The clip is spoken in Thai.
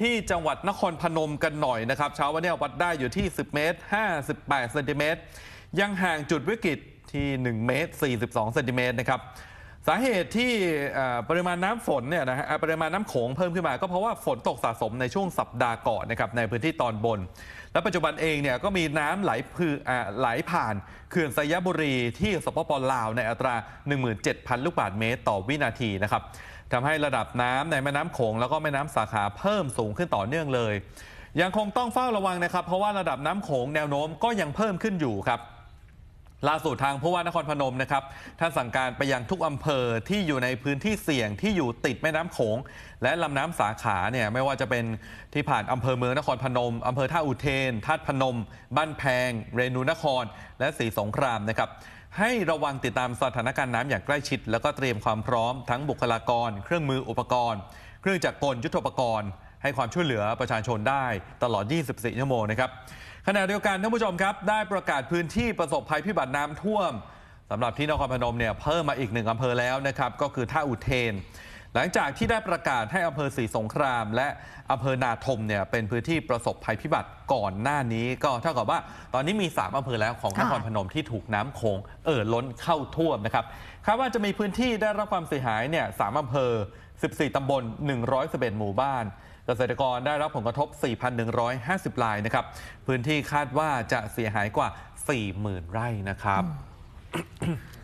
ที่จังหวัดนครพนมกันหน่อยนะครับ เช้าวันนี้วัดได้อยู่ที่ 10 เมตร 58เซนติเมตรยังห่างจุดวิกฤตที่ 1 เมตร 42เซนติเมตรนะครับ สาเหตุที่ปริมาณน้ำฝนเนี่ยนะฮะปริมาณน้ำโขงเพิ่มขึ้นมา ก็เพราะว่าฝนตกสะสมในช่วงสัปดาห์ก่อนนะครับในพื้นที่ตอนบน และปัจจุบันเองเนี่ยก็มีน้ำไหลพืออ่าไหลผ่านเขื่อนสยบุรีที่สปปลาวในอัตรา 17,000 ลูกบาศก์เมตรต่อวินาทีนะครับทำให้ระดับน้ำในแม่น้ำโขงแล้วก็แม่น้ำสาขาเพิ่มสูงขึ้นต่อเนื่องเลย ยังคงต้องเฝ้าระวังนะครับ เพราะว่าระดับน้ำโขงแนวโน้มก็ยังเพิ่มขึ้นอยู่ครับ ล่าสุดทางผู้ว่านครพนมนะครับท่านสั่งการไปยังทุกอำเภอที่อยู่ในพื้นที่เสี่ยงที่อยู่ติดแม่น้ำโขง และลำน้ำสาขาเนี่ยไม่ว่าจะเป็นที่ผ่านอำเภอเมืองนครพนมอำเภอท่าอุเทนธาพนม บ้านแพง เรนูนคร และศรีสงครามนะครับให้ระวังติดตามสถานการณ์น้ำอย่างใกล้ชิด แล้วก็เตรียมความพร้อมทั้งบุคลากร เครื่องมืออุปกรณ์ เครื่องจักรกลยุทธปกรณ์ ให้ความช่วยเหลือประชาชนได้ตลอด 24 ชั่วโมงนะครับขณะเดียวกันท่านผู้ชมครับ ได้ประกาศพื้นที่ประสบภัยพิบัติน้ำท่วมสำหรับที่นครพนมเนี่ยเพิ่มมาอีกหนึ่งอำเภอแล้วนะครับก็คือท่าอุเทน หลังจากที่ได้ประกาศให้อำเภอศรีสงคราม และอำเภอนาทมเนี่ยเป็นพื้นที่ประสบภัยพิบัติก่อนหน้านี้ ก็เท่ากับว่าตอนนี้มี 3อำเภอแล้วของนครพนมที่ถูกน้ำโขงเอ่อล้นเข้าท่วมนะครับคาดว่าจะมีพื้นที่ได้รับความเสียหายเนี่ยสามอำเภอ 14 ตำบล 111 หมู่บ้านเกษตรกรได้รับผลกระทบ 4,150 รายนะครับ พื้นที่คาดว่าจะเสียหายกว่า 40,000 ไร่นะครับ